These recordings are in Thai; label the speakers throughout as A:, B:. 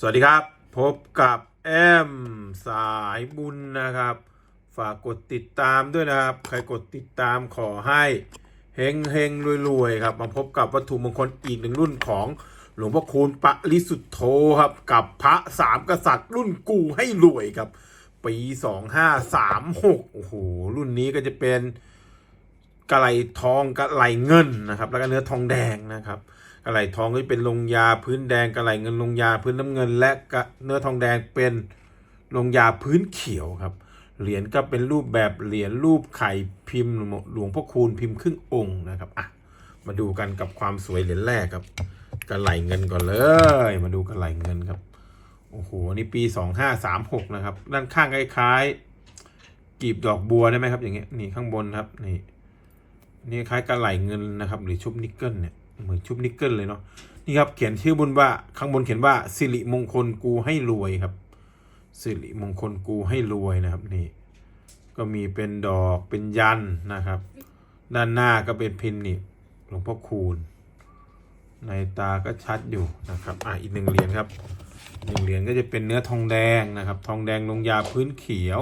A: สวัสดีครับ พบกับแอมสายบุญนะครับ ฝากกดติดตามด้วยนะครับ ใครกดติดตามขอให้เฮงเฮงรวยๆครับ มาพบกับวัตถุมงคลอีกหนึ่งรุ่นของหลวงพ่อคูณปริสุทธโธครับ กับพระสามกษัตริย์รุ่นกูให้รวยครับ ปีสองห้าสามหกโอ้โห รุ่นนี้ก็จะเป็นกระไหลทองกระไหลเงินนะครับ แล้วก็เนื้อทองแดงนะครับ กระไหลทองก็จะเป็นลงยาพื้นแดงกระไหลเงินลงยาพื้นน้ำเงิน และเนื้อทองแดงเป็นลงยาพื้นเขียวครับ เหรียญก็เป็นรูปแบบเหรียญรูปไข่พิมพ์หลวงพ่อคูณพิมพ์ครึ่งองค์นะครับอะมาดูกันกับความสวยเหรียญแรกครับกระไหลเงินก่อนเลย มาดูกระไหลเงินครับโอ้โหอันนี่ปีสองห้าสามหกนะครับ ด้านข้างคล้ายๆกีบดอกบัวได้ไหมครับ อย่างเงี้ยนี่ข้างบนครับนี่นี่คล้ายกระไหลเงินนะครับ หรือชุบนิกเกิลเนี่ย เหมือนชุบนิกเกิลเลยเนาะนี่ครับเขียนชื่อบนว่าข้างบนเขียนว่าสิริมงคลกูให้รวยครับสิริมงคลกูให้รวยนะครับนี่ก็มีเป็นดอกเป็นยันนะครับ ด้านหน้าก็เป็นพินนี่หลวงพ่อคูณ ในตาก็ชัดอยู่นะครับอะอีกหนึ่งเหรียญครับหนึ่งเหรียญก็จะเป็นเนื้อทองแดงนะครับ ทองแดงลงยาพื้นเขียว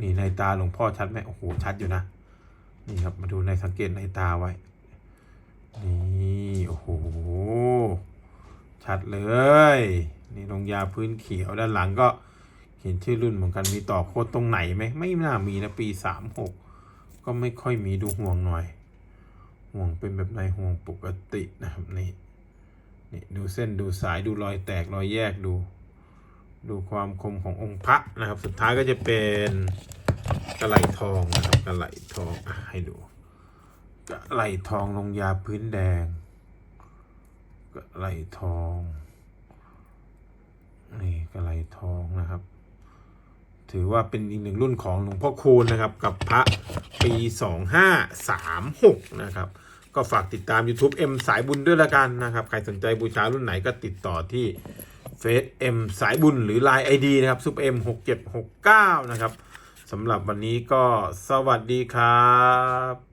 A: นี่ในตาหลวงพ่อชัดไหมโอ้โหชัดอยู่นะนี่ครับมาดูในสังเกตในตาไว้ นี่โอ้โห ชัดเลย นี่ลงยาพื้นเขียวด้านหลังก็เขียนชื่อรุ่นเหมือนกันมีต่อโคดตรงไหนไหมไม่น่ามีนะปีสามหกก็ไม่ค่อยมีดูห่วงหน่อย ห่วงเป็นแบบในห่วงปกตินะครับนี่นี่ดูเส้นดูสายดูรอยแตกรอยแยกดู ดูความคมขององค์พระนะครับ สุดท้ายก็จะเป็นกระไหลทองนะครับกระไหลทองอะให้ดูกระไหลทองลงยาพื้นแดง ไหลทอง นี่กระไหลทองนะครับ ถือว่าเป็นอีกหนึ่งรุ่นของหลวงพ่อคูณนะครับ กับพระปี2536นะครับ ก็ฝากติดตาม YouTube M สายบุญด้วยละกันนะครับ ใครสนใจบูชารุ่นไหนก็ติดต่อที่เฟซ M สายบุญหรือ Line ID นะครับซุป M 6769นะครับสำหรับวันนี้ก็สวัสดีครับ